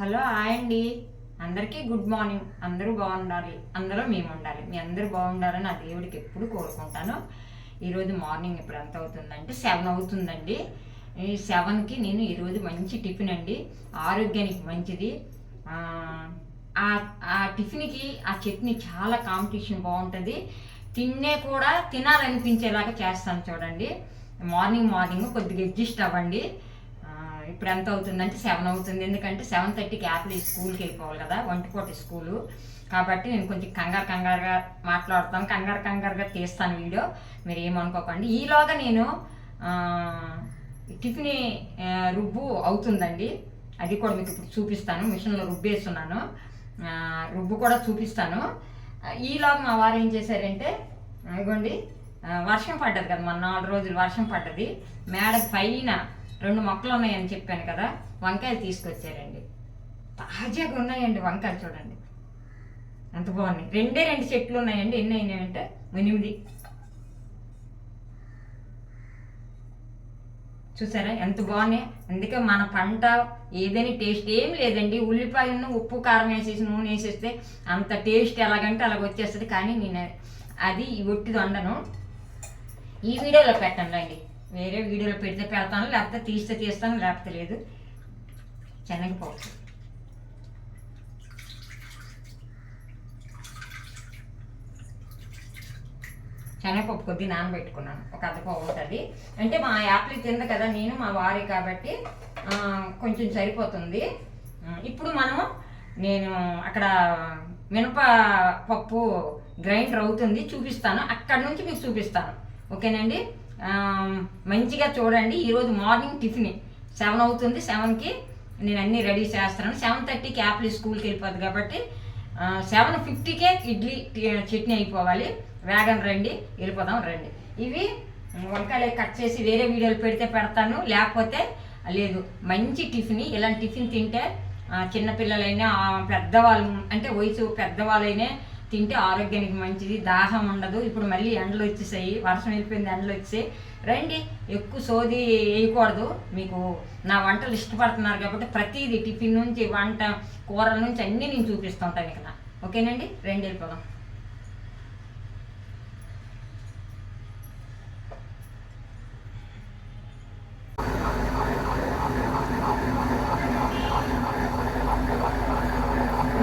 Hello hi అండి. అందరికీ good morning. అందరూ బాగుండాలి. అందరూ మేము ఉండాలి. మీ అందరూ బాగుండాలని ఆ దేవుడికి ఎప్పుడు కోరుకుంటాను. ఈరోజు మార్నింగ్ ఇప్పుడు ఎంత అవుతుందంటే సెవెన్ అవుతుందండి. ఈ సెవెన్కి నేను ఈరోజు మంచి టిఫిన్ అండి. ఆరోగ్యానికి మంచిది. ఆ, టిఫిన్కి ఆ చట్నీ చాలా కాంపిటీషన్ బాగుంటుంది. తిన్నే కూడా తినాలనిపించేలాగా చేస్తాను చూడండి. మార్నింగ్ మార్నింగ్ కొద్దిగా అడ్జస్ట్ అవ్వండి. ఇప్పుడు ఎంత అవుతుందంటే సెవెన్ అవుతుంది. ఎందుకంటే సెవెన్ థర్టీకి యాప్లీ స్కూల్కి వెళ్ళిపోవాలి కదా వంటికోట స్కూలు. కాబట్టి నేను కొంచెం కంగారు కంగారుగా మాట్లాడతాను. కంగారు కంగారుగా తీస్తాను వీడియో. మీరు ఏమనుకోకండి. ఈలోగా నేను టిఫిన్ రుబ్బు అవుతుందండి. అది కూడా మీకు ఇప్పుడు చూపిస్తాను. మిషన్లో రుబ్బేస్తున్నాను. రుబ్బు కూడా చూపిస్తాను. ఈలోగా మా వారు ఏం చేశారంటే ఇదిగోండి వర్షం పడ్డది కదా మన నాలుగు రోజులు వర్షం పడ్డది. మేడ పైన రెండు మొక్కలు ఉన్నాయని చెప్పాను కదా వంకాయలు తీసుకొచ్చారండి. తాజాగా ఉన్నాయండి వంకాయలు చూడండి. అంత బాగున్నాయి. రెండే రెండు చెట్లు ఉన్నాయండి. ఎన్ని అయినాయంటే ఎనిమిది. చూసారా? ఎంత బాగున్నాయి. అందుకే మన పంట ఏదైనా టేస్ట్ ఏం లేదండి. ఉల్లిపాయలను ఉప్పు కారం వేసేసి నూనె వేసేస్తే అంత టేస్ట్ ఎలాగంటే అలాగ వచ్చేస్తుంది. కానీ నేను అది ఒట్టిది వండను. ఈ వీడియోలో పెట్టండి అండి వేరే వీడియోలో పెడితే పెడతాను లేకపోతే తీస్తే తీస్తాను లేకపోతే లేదు. శనగపప్పు శనగపప్పు కొద్ది నానబెట్టుకున్నాను ఒక అద్దపావు ఉంటుంది అంటే మా యాప్లీ తింది కదా నేను మా వారి కాబట్టి కొంచెం సరిపోతుంది. ఇప్పుడు మనం నేను అక్కడ మినప పప్పు గ్రైండర్ అవుతుంది చూపిస్తాను. అక్కడ నుంచి మీకు చూపిస్తాను. ఓకేనండి? మంచిగా చూడండి. ఈరోజు మార్నింగ్ టిఫిన్. సెవెన్ అవుతుంది. సెవెన్కి నేను అన్నీ రెడీ చేస్తాను సెవెన్ థర్టీకి యాప్లీ స్కూల్కి వెళ్ళిపోద్ది కాబట్టి సెవెన్ ఫిఫ్టీకే ఇడ్లీ చట్నీ అయిపోవాలి. వ్యాగన్ రండి. వెళ్ళిపోదాం రండి. ఇవి వంకాయలు కట్ చేసి వేరే వీడియోలు పెడితే పెడతాను. లేకపోతే లేదు మంచి టిఫిన్. ఇలాంటి టిఫిన్ తింటే చిన్నపిల్లలైనా పెద్దవాళ్ళు అంటే వయసు పెద్దవాళ్ళైనా తింటే ఆరోగ్యానికి మంచిది దాహం ఉండదు. ఇప్పుడు మళ్ళీ ఎండలు వచ్చేసాయి వర్షం వెళ్ళిపోయింది ఎండలు వచ్చేసాయి. రండి ఎక్కువ సోది వేయకూడదు. మీకు నా వంటలు ఇష్టపడుతున్నారు కాబట్టి ప్రతిదీ టిఫిన్ నుంచి వంట కూరల నుంచి అన్నీ నేను చూపిస్తూ ఉంటాను ఇక్కడ. ఓకేనండి? రండి వెళ్ళిపోదాం.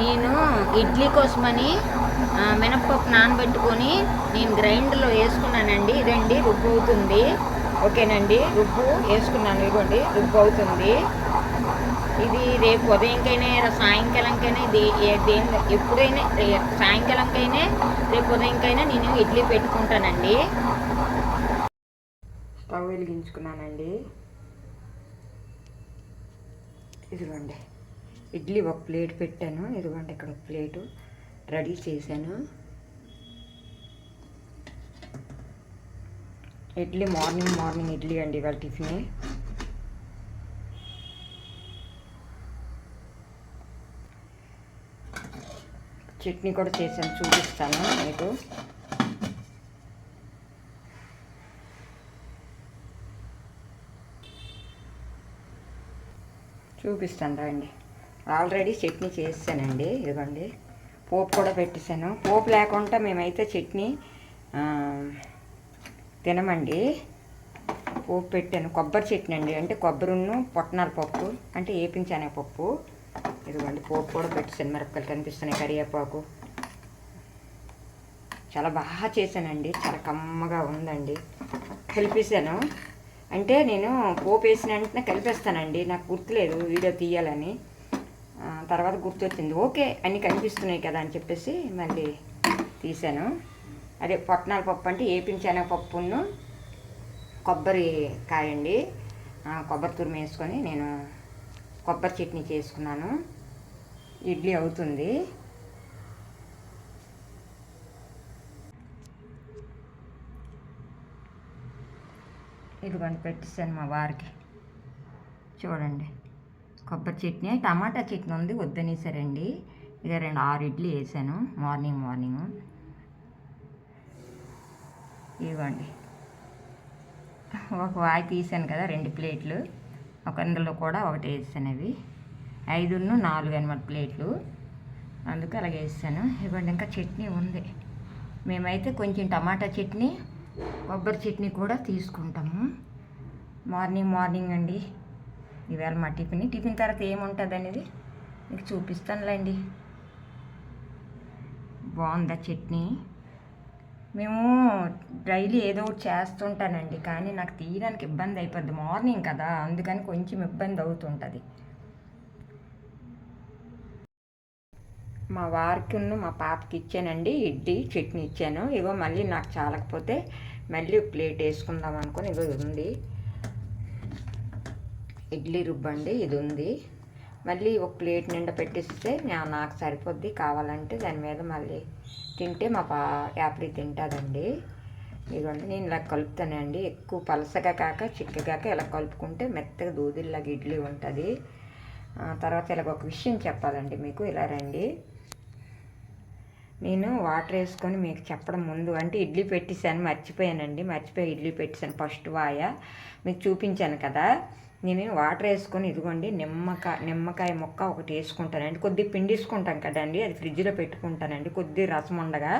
నేను ఇడ్లీ కోసమని మినప్పప్పు నానబెట్టుకొని నేను గ్రైండర్లో వేసుకున్నానండి. ఇదండి రుబ్బు అవుతుంది. ఓకేనండి రుబ్బు వేసుకున్నాను ఇదిగోండి రుబ్బు అవుతుంది. ఇది రేపు ఉదయంకైనా సాయంకాలంకైనా ఇది దేని ఎప్పుడైనా సాయంకాలంకైనా రేపు ఉదయంకైనా నేను ఇడ్లీ పెట్టుకుంటానండి. స్టవ్ వెలిగించుకున్నానండి. ఇదిగోండి ఇడ్లీ ఒక ప్లేట్ పెట్టాను. ఇదిగోండి ఇక్కడ ఒక ప్లేటు. రెడీ చేశాను. ఇడ్లీ మార్నింగ్ మార్నింగ్ ఇడ్లీ అండి ఇవాళ టిఫిన్. చట్నీ కూడా చేశాను చూపిస్తాను మీకు. చూపిస్తాను రండి. ఆల్రెడీ చట్నీ చేసానండి ఇదిగోండి. పోపు కూడా పెట్టేశాను. పోపు లేకుండా మేమైతే చట్నీ తినమండి. పోపు పెట్టాను. కొబ్బరి చట్నీ అండి. అంటే కొబ్బరిను పొట్టనాల పప్పు అంటే ఏపించానే పప్పు ఇదిగోండి పోపు కూడా పెట్టేశాను. మిరపకాయలు కనిపిస్తున్నాయి కరివేపాకు. చాలా బాగా చేశానండి. చాలా కమ్మగా ఉందండి. కలిపేశాను. అంటే నేను పోపు వేసిన వెంటనే కలిపేస్తానండి. నాకు గుర్తులేదు వీడియో తీయాలని. తర్వాత గుర్తొచ్చింది. ఓకే అన్నీ కనిపిస్తున్నాయి కదా అని చెప్పేసి మళ్ళీ తీశాను. అదే పొట్నాల పప్పు అంటే ఏపించాన పప్పును కొబ్బరి కాయండి. కొబ్బరి తురిమి వేసుకొని నేను కొబ్బరి చట్నీ చేసుకున్నాను. ఇడ్లీ అవుతుంది. ఇదిగోండి పెట్టేసాను మా వారికి. చూడండి. కొబ్బరి చట్నీ టమాటా చట్నీ ఉంది వద్దనేసారండి. ఇక రెండు ఆరు ఇడ్లీ వేసాను మార్నింగ్ మార్నింగ్. ఇవ్వండి. ఒక వాయి తీసాను కదా రెండు ప్లేట్లు. ఒక అందులో కూడా ఒకటి వేసాను అవి. ఐదును నాలుగు అనమాట ప్లేట్లు. అందుకు అలాగే వేసాను. ఇవ్వండి ఇంకా చట్నీ ఉంది. మేమైతే కొంచెం టమాటా చట్నీ కొబ్బరి చట్నీ కూడా తీసుకుంటాము. మార్నింగ్ మార్నింగ్ అండి. ఇవాళ మా టిఫిన్. టిఫిన్ తర్వాత ఏముంటుంది అనేది మీకు చూపిస్తానులేండి. బాగుందా చట్నీ? మేము డైలీ ఏదో ఒకటి చేస్తుంటానండి కానీ నాకు తీయడానికి ఇబ్బంది అయిపోద్ది మార్నింగ్ కదా అందుకని కొంచెం ఇబ్బంది అవుతుంటుంది. మా వారికి మా పాపకి ఇచ్చానండి ఇడ్లీ చట్నీ ఇచ్చాను. ఇగో మళ్ళీ నాకు చాలకపోతే మళ్ళీ ప్లేట్ వేసుకుందాం అనుకుని ఇగో ఉంది. ఇడ్లీ రుబ్బండి ఇది ఉంది మళ్ళీ ఒక ప్లేట్ నిండా పెట్టిస్తే నాకు సరిపోద్ది. కావాలంటే దాని మీద మళ్ళీ తింటే మా పా యాపిల్ తింటుందండి. ఇదిగోండి నేను ఇలా కలుపుతానండి. ఎక్కువ పలసగా కాక చిక్కగాక కాక ఇలా కలుపుకుంటే మెత్తగా దూదిల్లాగా ఇడ్లీ ఉంటుంది. తర్వాత ఇలాగ ఒక విషయం చెప్పాలండి మీకు. ఇలా రండి. నేను వాటర్ వేసుకొని మీకు చెప్పడం ముందు అంటే ఇడ్లీ పెట్టేశాను మర్చిపోయానండి. మర్చిపోయి ఇడ్లీ పెట్టేశాను ఫస్ట్ వాయ. మీకు చూపించాను కదా. నేను వాటర్ వేసుకొని ఇదిగోండి నిమ్మకాయ నిమ్మకాయ ముక్క ఒకటి వేసుకుంటానండి కొద్ది పిండిసుకుంటాం కదండి అది ఫ్రిడ్జ్లో పెట్టుకుంటానండి. కొద్ది రసం ఉండగా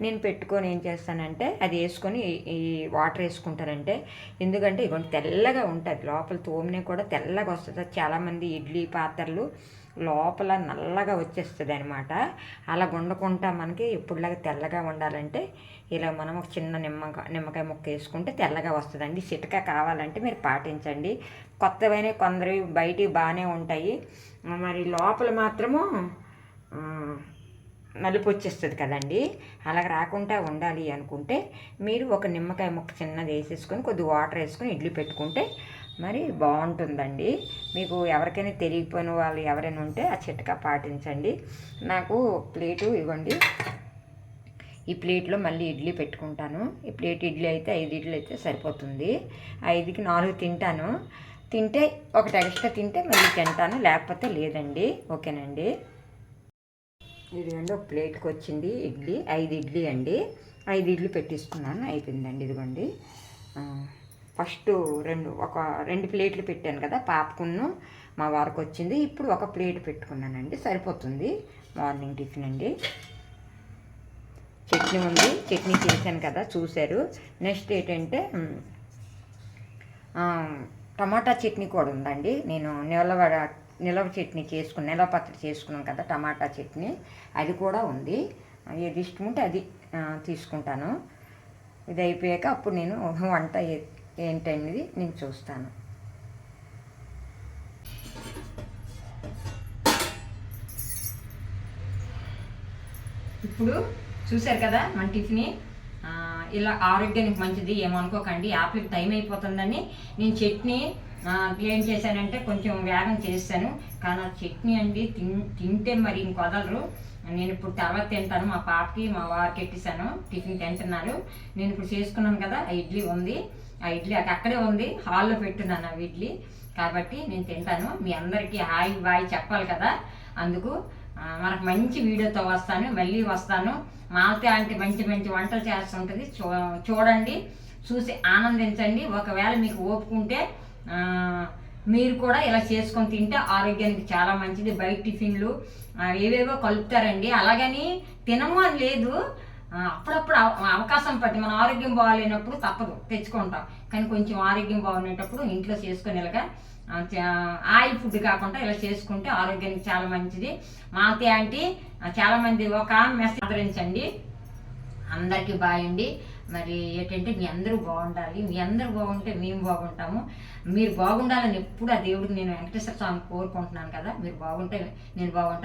నేను పెట్టుకొని ఏం చేస్తానంటే అది వేసుకొని ఈ- వాటర్ వేసుకుంటానంటే ఎందుకంటే ఇదిగోండి తెల్లగా ఉంటుంది. లోపల తోమిన కూడా తెల్లగా వస్తుంది. చాలామంది ఇడ్లీ పాత్రలు లోపల నల్లగా వచ్చేస్తుంది అనమాట అలా ఉండకుండా మనకి ఎప్పుడులాగా తెల్లగా ఉండాలంటే ఇలా మనం ఒక చిన్న నిమ్మకాయ నిమ్మకాయ ముక్క వేసుకుంటే తెల్లగా వస్తుందండి. చిటక కావాలంటే మీరు పాటించండి. కొత్తవైన కొందరు బయటికి బాగానే ఉంటాయి. మరి లోపల మాత్రము నలుపు వచ్చేస్తుంది కదండి. అలా రాకుండా ఉండాలి అనుకుంటే మీరు ఒక నిమ్మకాయ ముక్క చిన్నది వేసేసుకొని కొద్ది వాటర్ వేసుకొని ఇడ్లీ పెట్టుకుంటే మరి బాగుంటుందండి. మీకు ఎవరికైనా తెలియకపోయిన వాళ్ళు ఎవరైనా ఉంటే ఆ చిట్కా పాటించండి. నాకు ప్లేటు ఇవ్వండి. ఈ ప్లేట్లో మళ్ళీ ఇడ్లీ పెట్టుకుంటాను. ఈ ప్లేట్ ఇడ్లీ అయితే ఐదు ఇడ్లీ అయితే సరిపోతుంది. ఐదుకి నాలుగు తింటాను. తింటే ఒకటి ఎక్స్ట్రా తింటే మళ్ళీ తింటాను లేకపోతే లేదండి. ఓకేనండి? ఇదిగోండి ఒక ప్లేట్కి వచ్చింది ఇడ్లీ. ఐదు ఇడ్లీ అండి. ఐదు ఇడ్లీ పెట్టిస్తున్నాను. అయిపోయిందండి ఇదిగోండి. ఫస్ట్ రెండు ఒక రెండు ప్లేట్లు పెట్టాను కదా పాపకున్ను మా వారికి వచ్చింది. ఇప్పుడు ఒక ప్లేట్ పెట్టుకున్నానండి. సరిపోతుంది. మార్నింగ్ టిఫిన్ అండి. చట్నీ ఉంది. చట్నీ చేశాను కదా చూశారు. నెక్స్ట్ ఏంటంటే టమాటా చట్నీ కూడా ఉందండి. నేను నిలవడ నిలవ చట్నీ చేసుకుని నిలవ పచ్చడి చేసుకున్నాను కదా టమాటా చట్నీ. అది కూడా ఉంది. ఏది ఇష్టం ఉంటే అది తీసుకుంటాను. ఇది అయిపోయాక అప్పుడు నేను వంట ఏంటనేది నేను చూస్తాను. ఇప్పుడు చూశారు కదా మన టిఫిన్. ఇలా ఆరోగ్యానికి మంచిది ఏమనుకోకండి. యాపిల్ టైం అయిపోతుందని నేను చట్నీ ఏం చేశానంటే కొంచెం వేగం చేశాను. కానీ ఆ చట్నీ అండి తిన్ తింటే మరి ఇంకొదలరు నేను ఇప్పుడు తర్వాత తింటాను. మా పాపకి మా వారికి ఎట్టేసాను టిఫిన్ తింటున్నారు. నేను ఇప్పుడు చేసుకున్నాను కదా ఆ ఇడ్లీ ఉంది. ఆ ఇడ్లీ అక్కడే ఉంది. హాల్లో పెట్టున్నాను ఆ ఇడ్లీ. కాబట్టి నేను తింటాను. మీ అందరికీ హాయ్ బాయ్ చెప్పాలి కదా. అందుకు మనకు మంచి వీడియోతో వస్తాను మళ్ళీ వస్తాను. మాలతి ఆంటీ మంచి మంచి వంటలు చేస్తుంటుంది. చూ చూడండి చూసి ఆనందించండి. ఒకవేళ మీకు ఓపుకుంటే మీరు కూడా ఇలా చేసుకొని తింటే ఆరోగ్యానికి చాలా మంచిది. బయట టిఫిన్లు ఏవేవో కలుపుతారండి. అలాగని తినము అని లేదు. అప్పుడప్పుడు అవ- అవకాశం పట్టి మన ఆరోగ్యం బాగాలేనప్పుడు తప్పదు తెచ్చుకుంటాం. కానీ కొంచెం ఆరోగ్యం బాగునేటప్పుడు ఇంట్లో చేసుకొని ఇలాగా ఆయిల్ ఫుడ్ కాకుండా ఇలా చేసుకుంటే ఆరోగ్యానికి చాలా మంచిది. మాతే ఆంటీ చాలామంది చాలా మంది ఒక మెసేజ్ ఆదరించండి. అందరికీ బాగండి మరి ఏంటంటే మీ అందరూ బాగుండాలి. మీ అందరూ బాగుంటే మేము బాగుంటాము. మీరు బాగుండాలని ఎప్పుడు ఆ దేవుడికి నేను వెంకటేశ్వర స్వామి కోరుకుంటున్నాను కదా. మీరు బాగుంటే నేను బాగుంటాను